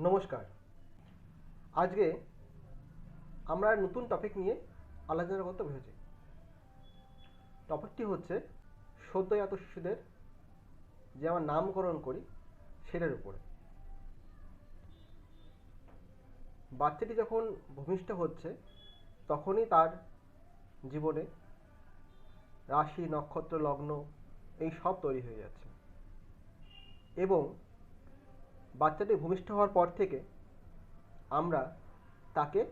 নমস্কার। আজকে আমরা নতুন টপিক নিয়ে আলোচনা করতে বসেছি। টপিকটি হচ্ছে সদ্যজাত শিশুদের যে আমরা নামকরণ করি সেটার উপরে। বাচ্চাটি যখন ভূমিষ্ঠ হচ্ছে, তখনই তার জীবনে রাশি, নক্ষত্র, লগ্ন এই সব তৈরি হয়ে যাচ্ছে। এবং বাচ্চাটি ভূমিষ্ঠ হওয়ার পর থেকে আমরা তাকে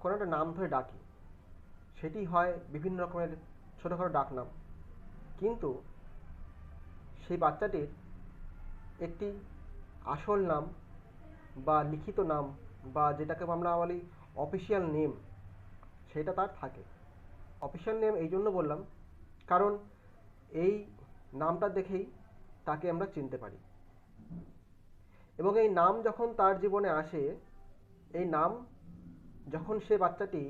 কোনো একটা নাম ধরে ডাকি। সেটি হয় বিভিন্ন রকমের ছোটোখাটো ডাকনাম। কিন্তু সেই বাচ্চাটির একটি আসল নাম বা লিখিত নাম বা যেটাকে আমরা বলি অফিসিয়াল নেম সেটা তার থাকে। অফিসিয়াল নেম এই জন্য বললাম কারণ এই নামটা দেখেই তাকে আমরা চিনতে পারি। এবং এই নাম যখন তার জীবনে আসে, এই নাম যখন সে বাচ্চাটি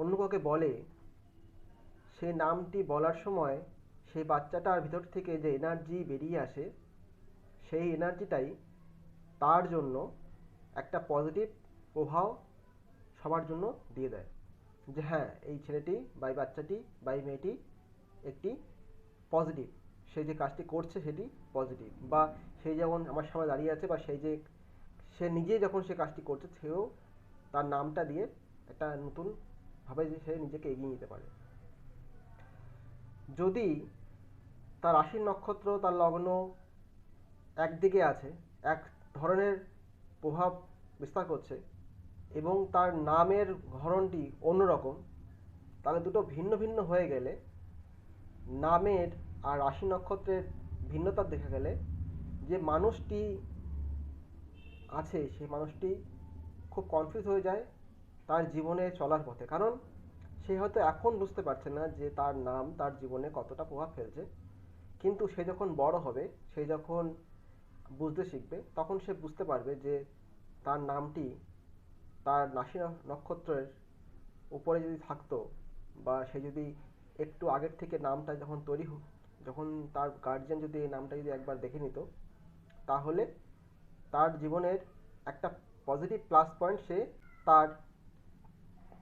অন্য কাউকে বলে সেই নামটি বলার সময় সেই বাচ্চাটার ভিতর থেকে যে এনার্জি বেরিয়ে আসে, সেই এনার্জিটাই তার জন্য একটা পজিটিভ প্রভাব সবার জন্য দিয়ে দেয় যে হ্যাঁ এই ছেলেটি বা এই বাচ্চাটি বা এই মেয়েটি একটি পজিটিভ। সে যে কাজটি করছে সেটি পজিটিভ বা সে যেমন আমার সামনে দাঁড়িয়ে আছে বা সেই যে সে নিজে যখন সে কাজটি করছে সেও তার নামটা দিয়ে একটা নতুনভাবে যে সে নিজেকে এগিয়ে নিতে পারে। যদি তার রাশির নক্ষত্র, তার লগ্ন একদিকে আছে, এক ধরনের প্রভাব বিস্তার করছে এবং তার নামের ধরনটি অন্যরকম, তাহলে দুটো ভিন্ন ভিন্ন হয়ে গেলে নামের আর রাশি নক্ষত্রের ভিন্নতা দেখা গেলে যে মানুষটি আছে, সেই মানুষটি খুব কনফিউজ হয়ে যায় তার জীবনে চলার পথে। কারণ সে হয়তো এখন বুঝতে পারছে না যে তার নাম, তার জীবনে কতটা প্রভাব ফেলছে। কিন্তু সে যখন বড় হবে, সে যখন বুঝতে শিখবে, তখন সে বুঝতে পারবে যে তার নামটি তার রাশি নক্ষত্রের উপরে যদি থাকতো বা সে যদি একটু আগের থেকে নামটা যখন তৈরি যখন তার গার্জিয়ান যদি এই নামটা যদি একবার দেখে নিত, তাহলে তার জীবনের একটা পজিটিভ প্লাস পয়েন্ট সে তার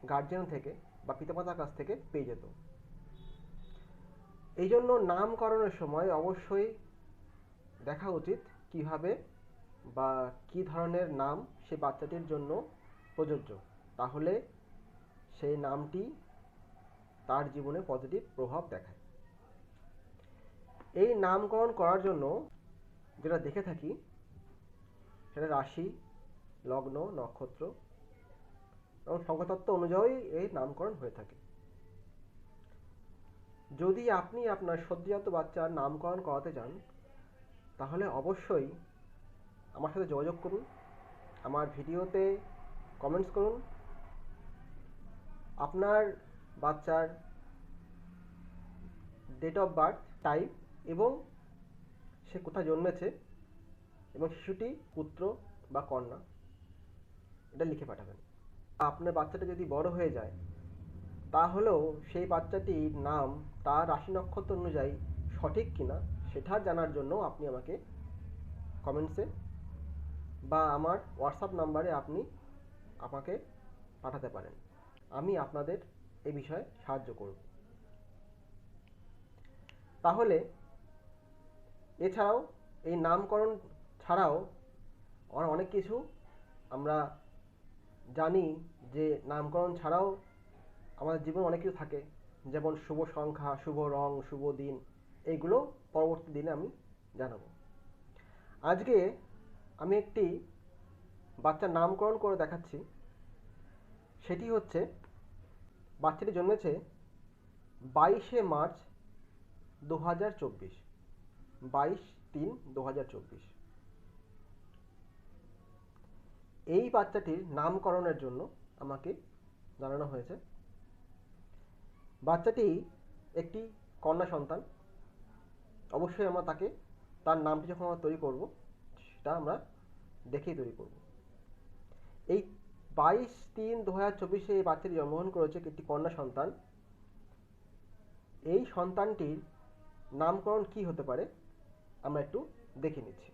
গার্জিয়ান থেকে বা পিতামাতার কাছ থেকে পেয়ে যেত। এই জন্য নামকরণের সময় অবশ্যই দেখা উচিত কীভাবে বা কি ধরনের নাম সে বাচ্চাটির জন্য প্রযোজ্য। তাহলে সেই নামটি তার জীবনে পজিটিভ প্রভাব দেখায়। এই নামকরণ করার জন্য যেটা দেখে থাকি, সেটা রাশি, লগ্ন, নক্ষত্র এবং সংখ্যাতত্ত্ব অনুযায়ী এই নামকরণ হয়ে থাকে। যদি আপনি আপনার সদ্যজাত বাচ্চার নামকরণ করাতে চান, তাহলে অবশ্যই আমার সাথে যোগাযোগ করুন, আমার ভিডিওতে কমেন্টস করুন। আপনার বাচ্চার ডেট অফ বার্থ টাইম এবং সে কোথায় জন্মেছে এবং শিশুটি পুত্র বা কন্যা, এটা লিখে পাঠাবেন। আপনার বাচ্চাটা যদি বড় হয়ে যায়, তাহলেও সেই বাচ্চাটির নাম, তার রাশি নক্ষত্র অনুযায়ী সঠিক কিনা, সেটা জানার জন্য আপনি আমাকে কমেন্টসে বা আমার হোয়াটসঅ্যাপ নাম্বারে আপনি আমাকে পাঠাতে পারেন। আমি আপনাদের এ বিষয়ে সাহায্য করব। তাহলে এছাড়াও এই নামকরণ ছাড়াও আর অনেক কিছু আমরা জানি যে নামকরণ ছাড়াও আমাদের জীবনে অনেক কিছু থাকে। যেমন শুভ সংখ্যা, শুভ রং, শুভ দিন এইগুলো পরবর্তী দিনে আমি জানাব। আজকে আমি একটি বাচ্চার নামকরণ করে দেখাচ্ছি। সেটি হচ্ছে, বাচ্চাটি জন্মেছে বাইশে মার্চ দু হাজার চব্বিশ। বাইশ তিন দু এই বাচ্চাটির নামকরণের জন্য আমাকে জানানো হয়েছে। বাচ্চাটি একটি কন্যা সন্তান। অবশ্যই আমরা তাকে, তার নামটি যখন আমরা তৈরি করব, সেটা আমরা দেখেই তৈরি করব। এই বাইশ তিন দু হাজার চব্বিশে এই বাচ্চাটি জন্মগ্রহণ করেছে একটি কন্যা সন্তান। এই সন্তানটির নামকরণ কি হতে পারে? আমরা একটু দেখে নিচ্ছি।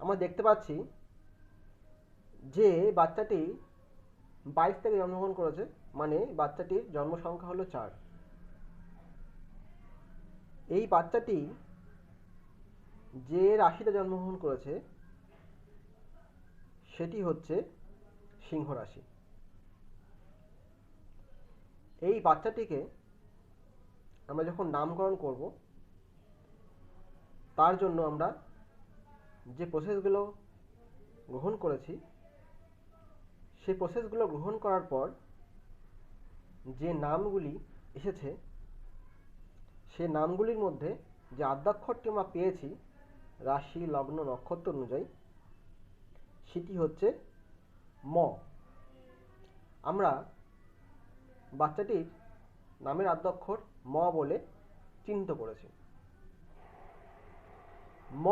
আমরা দেখতে পাচ্ছি যে বাচ্চাটি বাইশ থেকে জন্মগ্রহণ করেছে মানে বাচ্চাটির জন্ম সংখ্যা হলো চার। এই বাচ্চাটি যে রাশিতে জন্মগ্রহণ করেছে, সেটি হচ্ছে সিংহ রাশি। এই বাচ্চাটিকে আমরা যখন নামকরণ করব তার জন্য আমরা যে প্রসেসগুলো গ্রহণ করেছি, সেই প্রসেসগুলো গ্রহণ করার পর যে নামগুলি এসেছে সে নামগুলির মধ্যে যে আদ্যাক্ষরটি আমরা পেয়েছি, রাশি, লগ্ন, নক্ষত্র অনুযায়ী, সেটি হচ্ছে ম। আমরা বাচ্চাটির নামের আদ্যাক্ষর ম বলে চিহ্নিত করেছি। ম,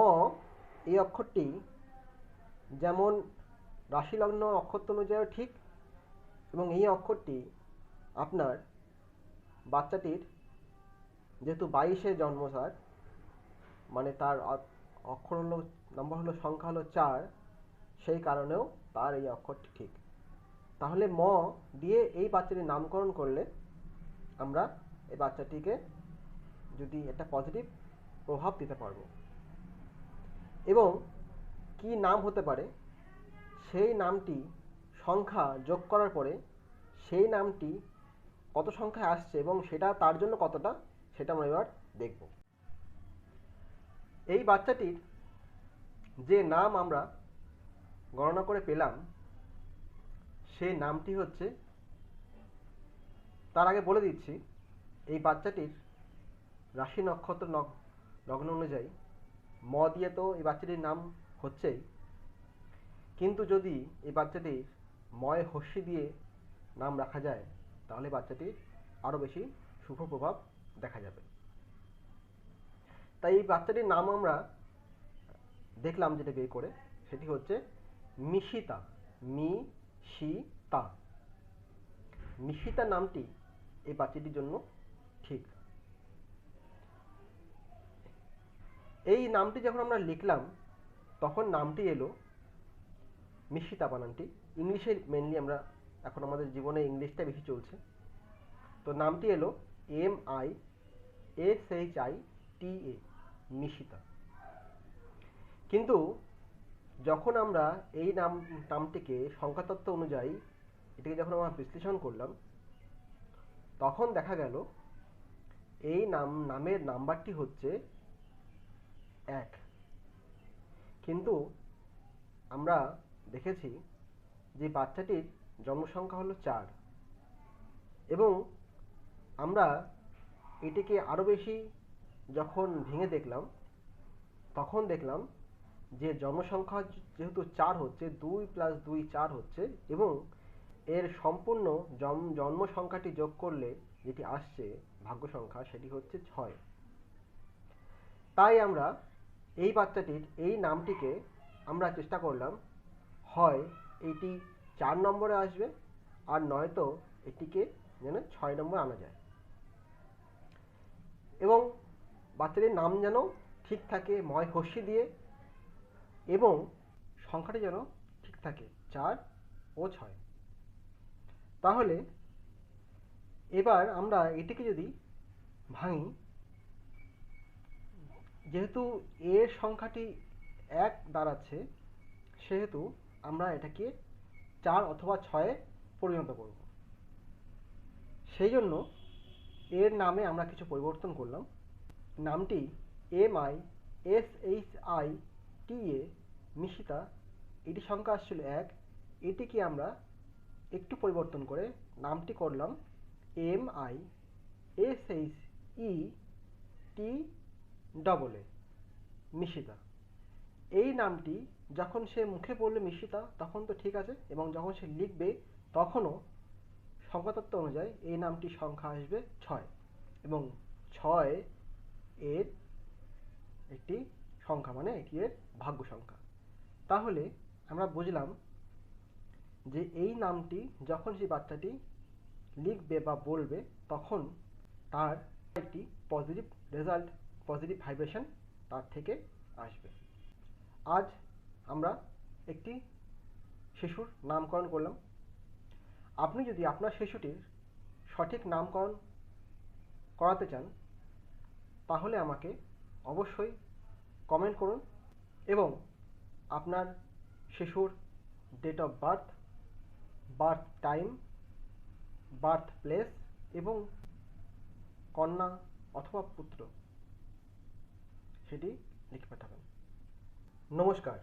এই অক্ষরটি যেমন রাশি লগ্ন নক্ষত্র অনুযায়ী ঠিক, এবং এই অক্ষরটি আপনার বাচ্চাটির যেহেতু বাইশে জন্ম তার মানে তার অক্ষর হলো, নম্বর হলো, সংখ্যা হলো চার, সেই কারণেও তার এই অক্ষরটি ঠিক। তাহলে ম দিয়ে এই বাচ্চাটির নামকরণ করলে আমরা এই বাচ্চাটিকে যদি একটা পজিটিভ প্রভাব দিতে পারব। এবং কি নাম হতে পারে? সেই নামটি সংখ্যা যোগ করার পরে সেই নামটি কত সংখ্যায় আসছে এবং সেটা তার জন্য কতটা, সেটা আমরা এবার দেখব। এই বাচ্চাটির যে নাম আমরা গণনা করে পেলাম সে নামটি হচ্ছে, তার আগে বলে দিচ্ছি, এই বাচ্চাটির রাশি নক্ষত্র লগ্ন অনুযায়ী ম দিয়ে তো এই বাচ্চাটির নাম হচ্ছেই। কিন্তু যদি এই বাচ্চাটির ময় হস্যি দিয়ে নাম রাখা যায়, তাহলে বাচ্চাটির আরও বেশি শুভ প্রভাব দেখা যাবে। তাই এই বাচ্চাটির নাম আমরা দেখলাম যেটা বের করে, সেটি হচ্ছে মিশিতা। মি শি তা মিশিতা নামটি এই বাচ্চাটির জন্য ঠিক। এই নামটি যখন আমরা লিখলাম, তখন নামটি এলো মিশিতা বানানটি। ইংলিশে মেনলি আমরা এখন আমাদের জীবনে ইংলিশটা বেশি চলছে। তো নামটি এলো M I S H I T A, Mishita. কিন্তু যখন আমরা এই নাম, নামটিকে সংখ্যাতত্ত্ব অনুযায়ী এটিকে যখন আমরা বিশ্লেষণ করলাম, তখন দেখা গেল এই নাম, নামের নাম্বারটি হচ্ছে এক। কিন্তু আমরা দেখেছি যে বাচ্চাটির জন্ম সংখ্যা হলো চার এবং আমরা এটিকে আরও বেশি যখন ভেঙে দেখলাম, তখন দেখলাম যে জন্ম সংখ্যা যেহেতু চার হচ্ছে, দুই প্লাস দুই চার হচ্ছে এবং এর সম্পূর্ণ জন্ম জন্ম সংখ্যাটি যোগ করলে যেটি আসছে ভাগ্য সংখ্যা সেটি হচ্ছে ছয়। তাই আমরা এই বাচ্চাটির এই নামটিকে আমরা চেষ্টা করলাম। হয় এটি চার নম্বরে আসবে আর নয়তো এটিকে যেন ছয় নম্বর আনা যায়। এবং বাচ্চাটির নাম যেন ঠিক থাকে, ময় হস্যি দিয়ে এবং সংখ্যাটি যেন ঠিক থাকে, চার ও ছয়। তাহলে এবার আমরা এটিকে যদি ভাঙি যেহেতু এর সংখ্যাটি এক দাঁড়াচ্ছে, সেহেতু আমরা এটাকে চার অথবা ছয়ে পরিণত করব। সেই জন্য এর নামে আমরা কিছু পরিবর্তন করলাম। নামটি M I S H I T A Mishita, এটি সংখ্যা আসছিল এক। এটিকে আমরা একটু পরিবর্তন করে নামটি করলাম M I S H E T double A Mishita. এই নামটি যখন সে মুখে বললে মিশিতা, তখন তো ঠিক আছে, এবং যখন সে লিখবে, তখনও সংখ্যাতত্ত্ব অনুযায়ী এই নামটির সংখ্যা আসবে ছয়, এবং ছয় এর একটি সংখ্যা মানে এটি এর ভাগ্য সংখ্যা। তাহলে আমরা বুঝলাম যে এই নামটি যখন সেই বাচ্চাটি লিখবে বা বলবে, তখন তার একটি পজিটিভ রেজাল্ট পজিটিভ ভাইব্রেশন তার থেকে আসবে। আজ আমরা একটি শিশুর নামকরণ করলাম। আপনি যদি আপনার শিশুটির সঠিক নামকরণ করাতে চান, তাহলে আমাকে অবশ্যই কমেন্ট করুন এবং আপনার শিশুর date of birth birth time birth place এবং কন্যা অথবা পুত্র। সেটি লিখে পাঠাবেন। নমস্কার।